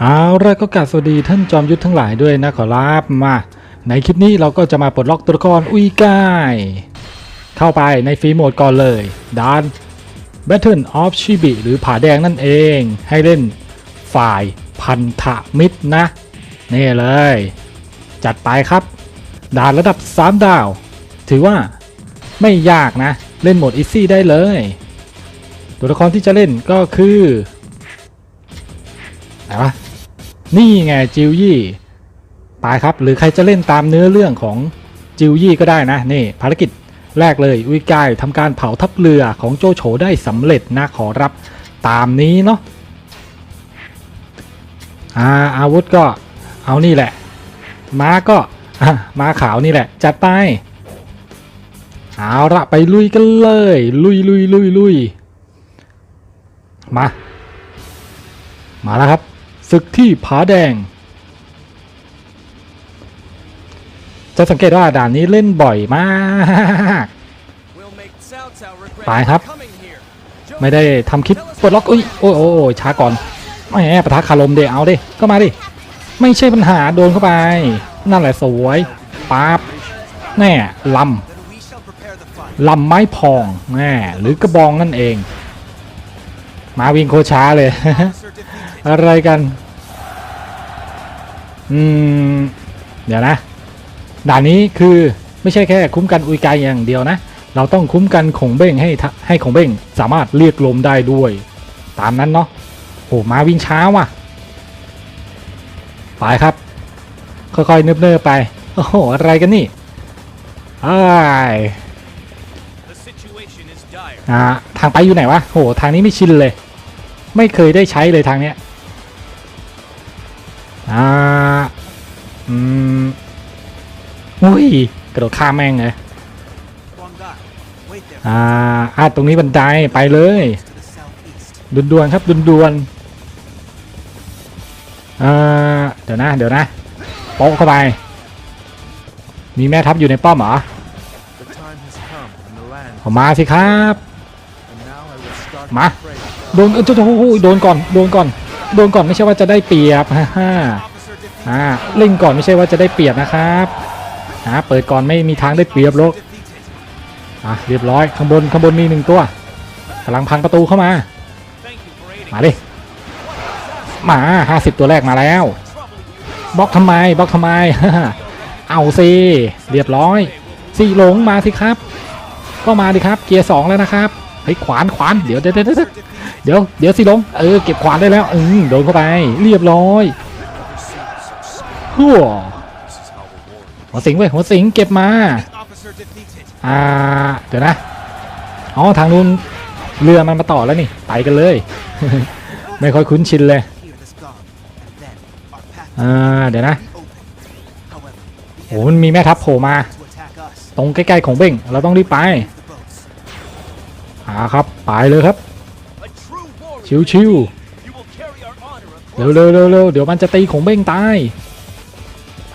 เอาละก็กราบสวัสดีท่านจอมยุทธทั้งหลายด้วยนะขอรับมา ในคลิปนี้เราก็จะมาปลดล็อกตัวละครอุ้ยกายเข้าไปในฟรีโหมดก่อนเลยด้าน Battle of Chibi หรือผาแดงนั่นเองให้เล่นฝ่ายพันธมิตรนะ นี่เลย จัดไปครับ ด่านระดับ 3 ดาว ถือว่าไม่ยากนะ เล่นโหมดอีซี่ได้เลย ตัวละครที่จะเล่นก็คือไหนวะ นี่ไงจิวยี่ไปครับหรือใครจะเล่นตามเนื้อเรื่องของจิวยี่ก็ได้นะนี่ภารกิจแรกเลยวิกายทำการเผาทัพเรือของโจโฉได้สำเร็จนะขอรับตามนี้เนาะอาอาวุธก็เอานี่แหละ ม้าก็ม้าขาวนี่แหละ จัดไปเอาละไปลุยกันเลย ลุยลุยลุยลุยมา มาแล้วครับ ศึกที่ผาแดง จะสังเกตว่าด่านนี้เล่นบ่อยมากไปครับ ไม่ได้ทำคลิปปลดล็อกอุ้ยโอ้ยโอ้ยโอ้ยช้าก่อนไม่แอบปะทะคารมเดเอาดิก็มาดิไม่ใช่ปัญหาโดนเข้าไป นั่นแหละสวยปั๊บแน่ลำลำไม้พองแน่หรือกระบองนั่นเอง มาวิ่งโคช้าเลย อะไรกัน อืม เดี๋ยวนะ ด่านนี้คือไม่ใช่แค่คุ้มกันอุยกายอย่างเดียวนะ เราต้องคุ้มกันขงเบ้งให้ทะให้ขงเบ้งสามารถเรียกลมได้ด้วย ตามนั้นเนาะโอ้มาวิ่งช้าว่ะ ไปครับ ค่อยๆเนิบๆไป โอ้โห อะไรกันนี่อ้ายอ่าทางไปอยู่ไหนวะโห ทางนี้ไม่ชินเลย ไม่เคยได้ใช้เลยทางเนี้ย อ่าอืมอุ้ยกระโดดข้ามแม่งเลยอ่าอ่าตรงนี้บันไดไปเลยด่วนครับด่วนอ่าเดี๋ยวนะ เดี๋ยวนะโป๊ะเข้าไป มีแม่ทัพอยู่ในป้อมเหรอผมมาสิครับ มา โดนเออโอ้โหโดนก่อน โดนก่อน โดนก่อนไม่ใช่ว่าจะได้เปรียบฮ่าฮ่าอ่าเล่นก่อนไม่ใช่ว่าจะได้เปรียบนะครับอ่าเปิดก่อนไม่มีทางได้เปรียบหรอกอะเรียบร้อยข้างบนข้างบนมีหนึ่งตัวกำลังพังประตูเข้ามา มาดิมาห้าสิบตัวแรกมาแล้วบล็อกทำไมบล็อกทำไม เอาสิเรียบร้อยสี่หลงมาสิครับ ก็มาดิครับเกียร์สองแล้วนะครับ เฮ้ยขวานขวานเดี๋ยวเดี๋ยวเดี๋ยวเดี๋ยวเดี๋ยวสิลงเออเก็บขวานได้แล้วอืมโดนเข้าไปเรียบร้อยหัวหัวสิงเว้ยหัวสิงเก็บมาอ่าเดี๋ยวนะอ๋อทางนู้นเรือมันมาต่อแล้วนี่ไปกันเลย ไม่ค่อยคุ้นชินเลยอ่าเดี๋ยวนะโอ้มันมีแม่ทัพโผล่มา ตรงใกล้ๆของเบ้งเราต้องรีบไป อ่าครับไปเลยครับ ชิวๆเร็วเร็วเร็วเร็วเดี๋ยวมันจะตีของเบ้งตาย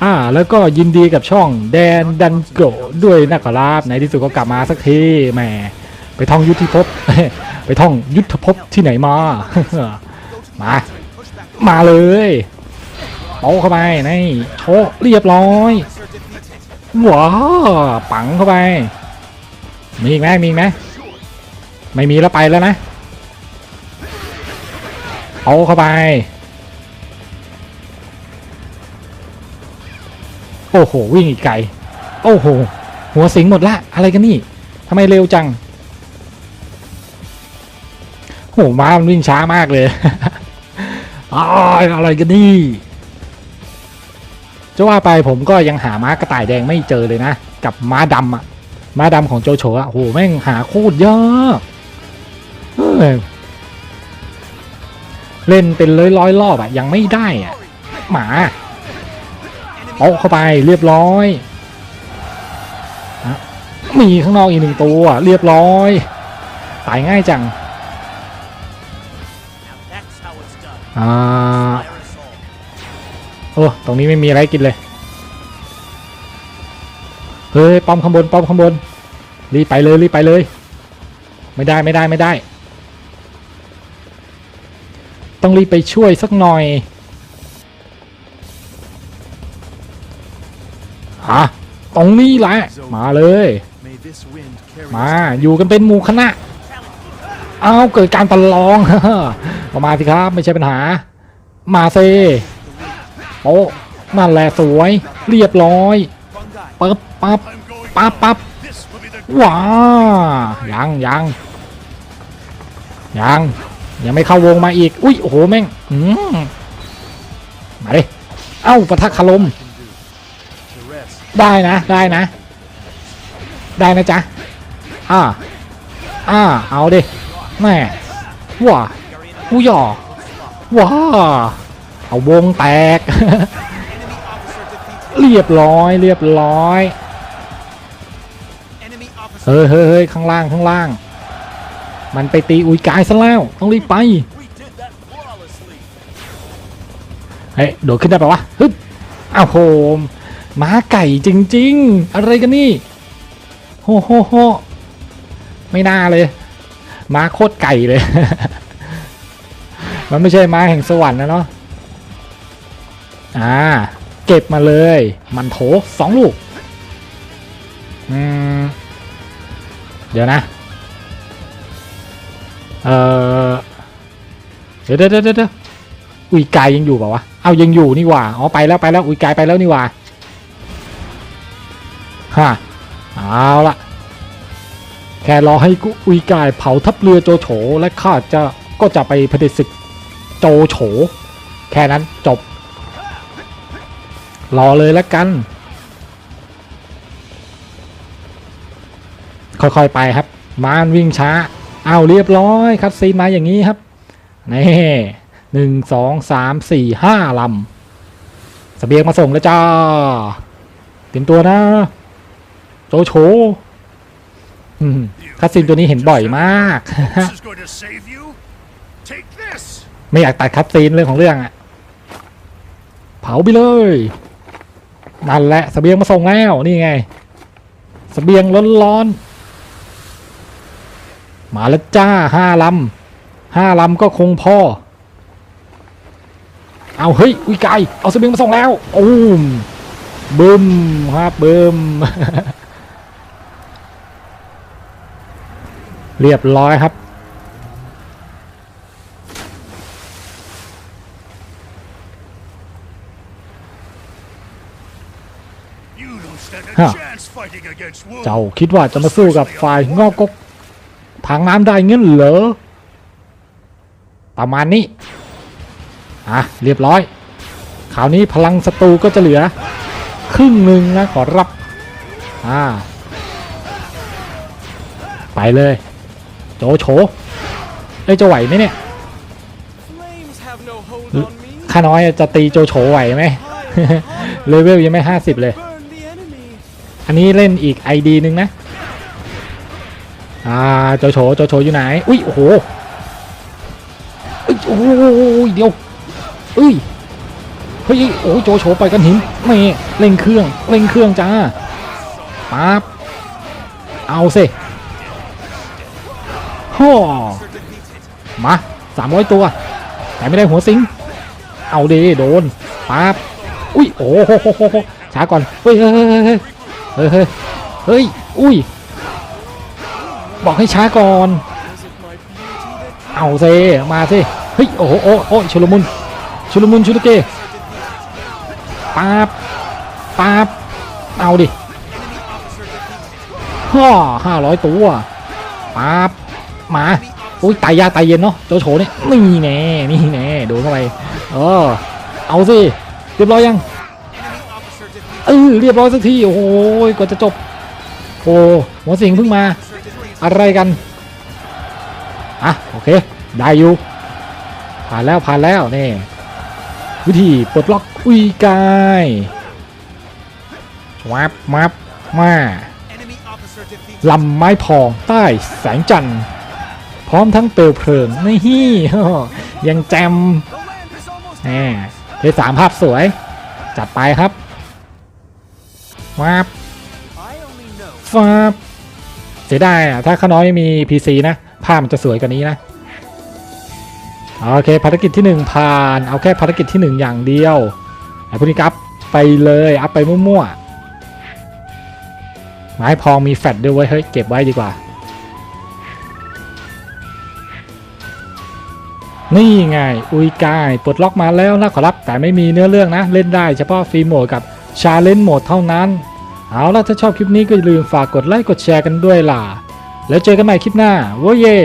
อ่าแล้วก็ยินดีกับช่องแดนดันโกะด้วยนะครับในที่สุดก็กลับมาสักทีแหมไปท่องยุทธภพไปท่องยุทธภพที่ไหนมา มา มาเลยโป๊ะเข้าไปนี่โชกเรียบร้อยว้าวปังเข้าไป มีอีกไหมมีอีกไหม ไม่มีแล้วไปแล้วนะ เอาเข้าไป โอ้โห วิ่งอีกไกล โอ้โห หัวสิงหมดละ อะไรกันนี่ทำไมเร็วจัง โอ้โหม้ามันวิ่งช้ามากเลยอะไรกันนี่ จะว่าไปผมก็ยังหาม้ากระต่ายแดงไม่เจอเลยนะ กับม้าดำอะม้าดำของโจโฉอะโอ้โหแม่งหาโคตรเยาก เล่นเป็นร้อยร้อยรอบอะยังไม่ได้อะหมาโป๊ะเข้าไปเรียบร้อยมีข้างนอกอีกหนึ่งตัวเรียบร้อย ตายง่ายจังอ่าโอ้ตรงนี้ไม่มีอะไรกินเลย เฮ้ยป้อมข้างบนป้อมข้างบนรีบไปเลยรีบไปเลย ไม่ได้ไม่ได้ไม่ได้ ต้องรีบไปช่วยสักหน่อยฮะตรงนี้แหละ มาเลย มาอยู่กันเป็นหมู่คณะ เอาเกิดการประลองก็มาสิครับไม่ใช่ปัญหา มาเซโป๊ะนั่นแหละสวย เรียบร้อยปั๊บปั๊บปั๊บปั๊บว้ายังยังยัง ยังไม่เข้าวงมาอีก อุ้ยโอ้โหแม่งอืมมาดิเอ้าปะทะคารมได้นะได้นะ ได้นะจ๊ะอ่าอ่าเอาดิแม่ว้าอู้หยอว้าเอาวงแตก เรียบร้อยเรียบร้อยเฮ้ยเฮ้ยเฮ้ยข้างล่างข้างล่าง มันไปตีอุยกายซะแล้ว ต้องรีบไป เฮ้ย โดดขึ้นได้ปะวะฮึบอ้าวโหมม้าไก่จริง ๆ อะไรกันนี่ โฮโฮโฮไม่น่าเลย ม้าโคตรไก่เลย มันไม่ใช่ม้าแห่งสวรรค์นะเนาะ อ่า เก็บมาเลย มันโถสองลูก อืม เดี๋ยวนะ เออเดี๋ยวเดี๋ยวเดี๋ยวอุยกายยังอยู่เปล่าวะ เอายังอยู่นี่ว่าอ๋อไปแล้วไปแล้วอุยกายไปแล้วนี่ว่าฮะเอาละแค่รอให้กุอุยกายเผาทัพเรือโจโฉและข้าจะก็จะไปเผด็จศึกโจโฉแค่นั้นจบ รอเลยแล้วกัน ค่อยๆไปครับ มานวิ่งช้า อาเรียบร้อยคัดซีนมาอย่างนี้ครับนี่หนึ่งสองสามสี่ห้าลำสเบียงมาส่งแล้วจ้าเตรียมตัวนะโจโฉคัดซีนตัวนี้เห็นบ่อยมาก ไม่อยากตัดคัดซีนเรื่องของเรื่องอะเผาไปเลยนั่นแหละสเบียงมาส่งแล้วนี่ไงสเบียงร้อนๆ มาแล้วจ้าห้าลำห้าลำก็คงพอ เอาเฮ้ยอุ้ยไก่เอาเสบียงมาส่งแล้วโอ้มบึมครับบึมเรียบร้อยครับ You don't stand a Huh. chance fighting against wolves. เจ้าคิดว่าจะมาสู้กับฝ่ายงอกกก ทางน้ำได้เงี้ยเหรอ ประมาณนี้ อะ เรียบร้อย คราวนี้พลังศัตรูก็จะเหลือ ครึ่งหนึ่งนะขอรับ อ่า ไปเลย โจโฉเอ้ยจะไหวไหมเนี่ย Flames have no hold L- on me. ข้าน้อยจะตีโจโฉไหวไหม Higher, higher. เลเวลยังไม่ห้าสิบเลย Burn the enemy. อันนี้เล่นอีกไอดีนึงนะ อ่าโจโฉโจโฉอยู่ไหน อุ้ยโอ้โหอุ้ยโอ้โหเดี๋ยวเอ้ยเฮ้ยโอ้โจโฉไปกันหินไม่เร่งเครื่องเร่งเครื่องจ้าปั๊บเอาสิฮ่อมาสามร้อยตัว แต่ไม่ได้หัวซิง เอาดีโดนปั๊บอุ้ยโอ้โหโหโหช้าก่อนเฮ้ยเฮ้ยเฮ้ยเฮ้ยเฮ้ยอุ้ย บอกให้ช้าก่อน เอาเซมาสิเฮ้ยโอ้โหโอ้โอ้ชุลมุนชุลมุนชุลเกปั๊บปั๊บเอาดิฮ่อห้าร้อยตัวปั๊บมาอุ้ยตายยากตายเย็นเนาะโจโฉเนี่ยนี่แน่นี่แน่โดนเข้าไปเออเอาสิเรียบร้อยยังเออเรียบร้อยสักทีโอ้โหกว่าจะจบโอ้หัวสิงเพิ่งมา อะไรกัน อะ โอเค ได้อยู่ ผ่านแล้วผ่านแล้วนี่วิธีปลดล็อกอุ้ยกายวับมับมาลำไม้พองใต้แสงจันทร์ พร้อมทั้งเปลวเพลิงนี่ยังแจมแหมเทสามภาพสวย จัดไปครับวับฟาบ เสียดายอะถ้าข้าน้อยมี PC นะภาพมันจะสวยกว่านี้นะโอเคภารกิจที่ 1 ผ่าน เอาแค่ภารกิจที่ 1 อย่างเดียวไอ้พวกนี้ก็อัพไปเลยอัพไปมั่วๆไม้พองมีแฟดด้วยเว้ยเฮ้ยเก็บไว้ดีกว่า นี่ไงอุยกายปลดล็อกมาแล้วนะขอรับแต่ไม่มีเนื้อเรื่องนะ เล่นได้เฉพาะฟรีโหมดกับชาเลนจ์โหมดเท่านั้น เอาล่ะถ้าชอบคลิปนี้ก็อย่าลืมฝากกดไลค์กดแชร์กันด้วยล่ะ แล้วเจอกันใหม่คลิปหน้าโว้ยเย่